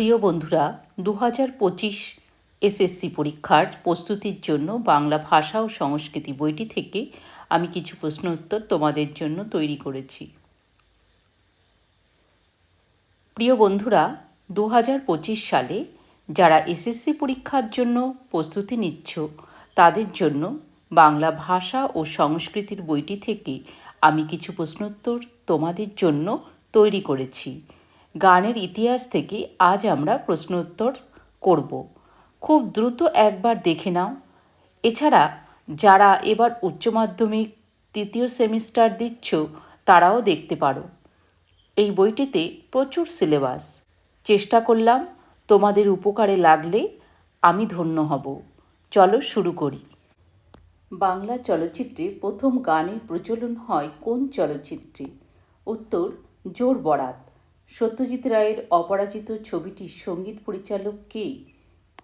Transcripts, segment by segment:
প্রিয় বন্ধুরা দু হাজার পঁচিশ এসএসসি পরীক্ষার প্রস্তুতির জন্য বাংলা ভাষা ও সংস্কৃতি বইটি থেকে আমি কিছু প্রশ্ন উত্তর তোমাদের জন্য তৈরি করেছি। প্রিয় বন্ধুরা দু হাজার পঁচিশ সালে যারা এসএসসি পরীক্ষার জন্য প্রস্তুতি নিচ্ছ, তাদের জন্য বাংলা ভাষা ও সংস্কৃতির বইটি থেকে আমি কিছু প্রশ্নোত্তর তোমাদের জন্য তৈরি করেছি। গানের ইতিহাস থেকে আজ আমরা প্রশ্ন উত্তর করব। খুব দ্রুত একবার দেখে নাও। এছাড়া, যারা এবার উচ্চ মাধ্যমিক, তৃতীয় সেমিস্টার দিচ্ছ, তারাও দেখতে পারো। এই বইটিতে প্রচুর সিলেবাস। চেষ্টা করলাম তোমাদের উপকারে লাগলে আমি ধন্য হব। চলো শুরু করি। বাংলা চলচ্চিত্রে প্রথম গানের প্রচলন হয় কোন চলচ্চিত্রে? উত্তর, জোর বরাত। সত্যজিৎ রায়ের অপরাজিত ছবিটির সংগীত পরিচালক কে?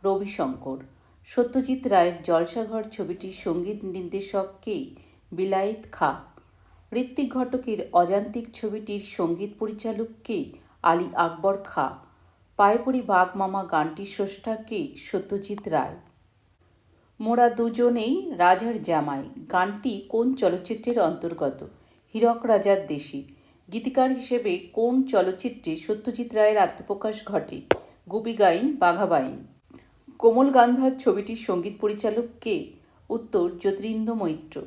রবিশঙ্কর। সত্যজিৎ রায়ের জলসাঘর ছবিটির সংগীত নির্দেশক কে? বিলায়েত খা। ঋত্বিক ঘটকের অজান্তিক ছবিটির সংগীত পরিচালক কে? আলী আকবর খা। পায়পরি বাঘ মামা গানটির স্রষ্টা কে? সত্যজিৎ রায়। মোরা দুজনেই রাজার জামাই। গানটি কোন চলচ্চিত্রের অন্তর্গত? হীরক রাজার দেশি। গীতিকার হিসেবে কোন চলচ্চিত্রে সত্যজিৎ রায়ের আত্মপ্রকাশ ঘটে? গুপি গাইন বাঘাবাইন কোমল গান্ধার ছবিটির সংগীত পরিচালক কে? উত্তর জ্যোতিরিন্দ্র মৈত্র।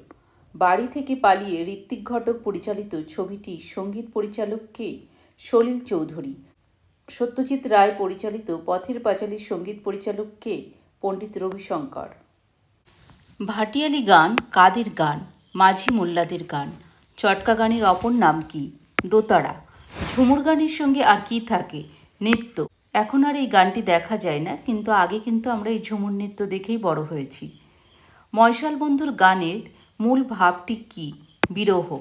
বাড়ি থেকে পালিয়ে ঋত্বিক ঘটক পরিচালিত ছবিটি সংগীত পরিচালক কে? সলিল চৌধুরী। সত্যজিৎ রায় পরিচালিত পথের পাঁচালীর সংগীত পরিচালক কে? পণ্ডিত রবিশঙ্কর। ভাটিয়ালি গান, কাদের গান? মাঝি মোল্লাদের গান। চটকা গানের অপর নাম কি? দোতারা। ঝুমুর গানের সঙ্গে আর কি থাকে? নৃত্য। এখন আর এই গানটি দেখা যায় না, কিন্তু আগে কিন্তু আমরা এই ঝুমুর নৃত্য দেখেই বড় হয়েছি। ময়সাল বন্ধুর গানের মূল ভাবটি কি? বিরহ।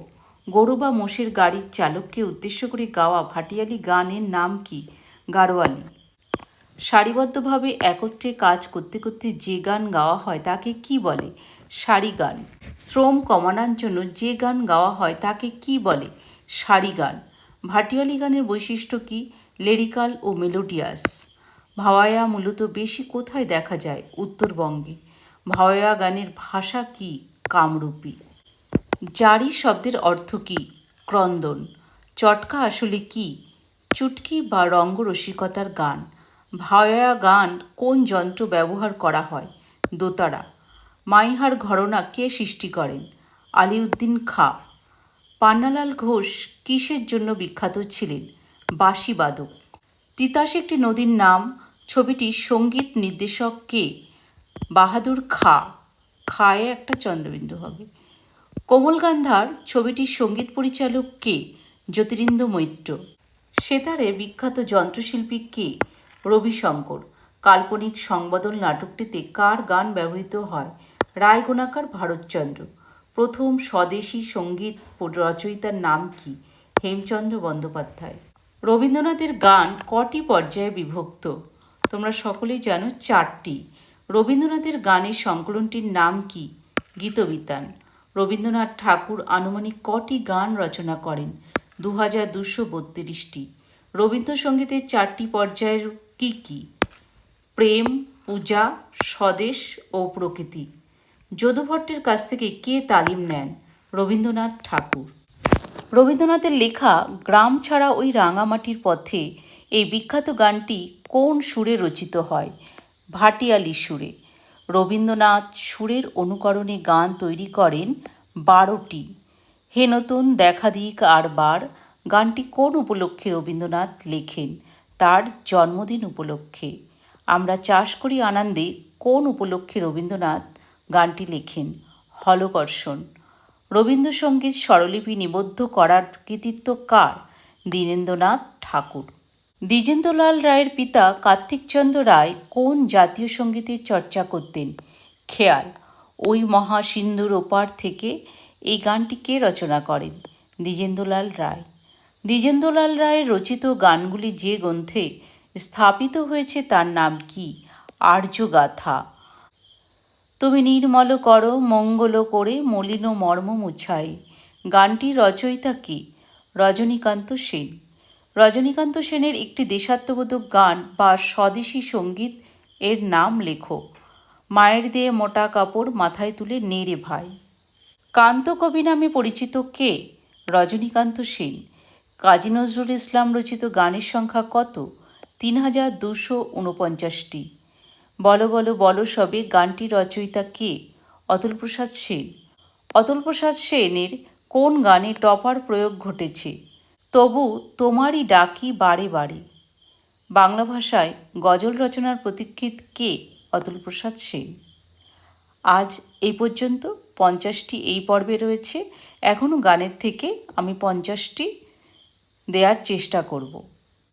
গরু বা মোষের গাড়ির চালককে উদ্দেশ্য করে গাওয়া ভাটিয়ালি গানের নাম কি? গাড়োয়ালি। সারিবদ্ধভাবে একত্রে কাজ করতে করতে যে গান গাওয়া হয় তাকে কি বলে? সারি গান। শ্রম কমানোর জন্য যে গান গাওয়া হয় তাকে কি বলে? সারি গান। ভাটিয়ালি গানের বৈশিষ্ট্য কি? লেরিকাল ও মেলোডিয়াস ভাওয়ায়া মূলত বেশি কোথায় দেখা যায়? উত্তরবঙ্গে। ভাওয়ায়া গানের ভাষা কি? কামরূপী। জারি শব্দের অর্থ কি? ক্রন্দন। চটকা আসলে কি? চুটকি বা রঙ্গরসিকতার গান। ভাওয়া গান কোন যন্ত্র ব্যবহার করা হয়? দোতারা। মাইহার ঘরনা কে সৃষ্টি করেন? আলিউদ্দিন খা। পান্নালাল ঘোষ কিসের জন্য বিখ্যাত ছিলেন? বাঁশিবাদক তিতাস একটি নদীর নাম। ছবিটি সংগীত নির্দেশক কে? বাহাদুর খা। খায়ে একটা চন্দ্রবিন্দু হবে। কোমল গান্ধার ছবিটির সংগীত পরিচালক কে? জ্যোতিরিন্দ্র মৈত্র। সেতারের বিখ্যাত যন্ত্রশিল্পী কে? রবিশঙ্কর। কাল্পনিক সংবাদল নাটকটিতে কার গান ব্যবহৃত হয়? রায়গোনাকার ভারতচন্দ্র। প্রথম স্বদেশী সংগীত রচয়িতার নাম কি? হেমচন্দ্র বন্দ্যোপাধ্যায়। রবীন্দ্রনাথের গান কটি পর্যায়ে বিভক্ত? তোমরা সকলেই জানো চারটি। রবীন্দ্রনাথের গানের সংকলনটির নাম কি? গীতবিতান। রবীন্দ্রনাথ ঠাকুর আনুমানিক কটি গান রচনা করেন? দু হাজার দুশো বত্রিশটি। রবীন্দ্রসঙ্গীতের চারটি পর্যায়ের কি কি? প্রেম, পূজা, স্বদেশ ও প্রকৃতি। যদুভট্টের কাছ থেকে কে তালিম নেন? রবীন্দ্রনাথ ঠাকুর। রবীন্দ্রনাথের লেখা গ্রাম ছাড়া ওই রাঙামাটির পথে এই বিখ্যাত গানটি কোন সুরে রচিত হয়? ভাটিয়ালি সুরে। রবীন্দ্রনাথ সুরের অনুকরণে গান তৈরি করেন বারোটি। হে নতুন দেখা দিক আর বার, গানটি কোন উপলক্ষে রবীন্দ্রনাথ লেখেন? তার জন্মদিন উপলক্ষে। আমরা চাষ করি আনন্দে, কোন উপলক্ষে রবীন্দ্রনাথ গানটি লেখেন হলকর্ষণ রবীন্দ্রসঙ্গীত স্বরলিপি নিবদ্ধ করার কৃতিত্ব কার? দীনেন্দ্রনাথ ঠাকুর। দ্বিজেন্দ্রলাল রায়ের পিতা কার্তিকচন্দ্র রায় কোন জাতীয় সঙ্গীতের চর্চা করতেন? খেয়াল, ওই মহাসিন্ধুর ওপার থেকে এই গানটি কে রচনা করেন? দ্বিজেন্দ্রলাল রায়। দ্বিজেন্দ্রলাল রায়ের রচিত গানগুলি যে গ্রন্থে স্থাপিত হয়েছে তার নাম কি? আর্যগাথা। তুমি নির্মল করো, মঙ্গল করে, মলিন মর্ম মুছাই। গানটির রচয়িতা কি? রজনীকান্ত সেন। রজনীকান্ত সেনের একটি দেশাত্মবোধক গান বা স্বদেশী সংগীত, এর নাম লেখো মায়ের দিয়ে মোটা কাপড় মাথায় তুলে নেড়ে ভাই। কান্তকবি নামে পরিচিত কে? রজনীকান্ত সেন। কাজী নজরুল ইসলাম রচিত গানের সংখ্যা কত? তিন হাজার দুশো উনপঞ্চাশটি। বলো বলো বলো সবে গানটি রচয়িতা কে? অতুলপ্রসাদ সেন। অতুলপ্রসাদ সেনের কোন গানে টপার প্রয়োগ ঘটেছে? তবু তোমারই ডাকি বারে বারে। বাংলা ভাষায় গজল রচনার প্রতীক্ষিত কে? অতুলপ্রসাদ সেন। আজ এই পর্যন্ত পঞ্চাশটি এই পর্বে রয়েছে। এখনও গানের থেকে আমি পঞ্চাশটি দেওয়ার চেষ্টা করব।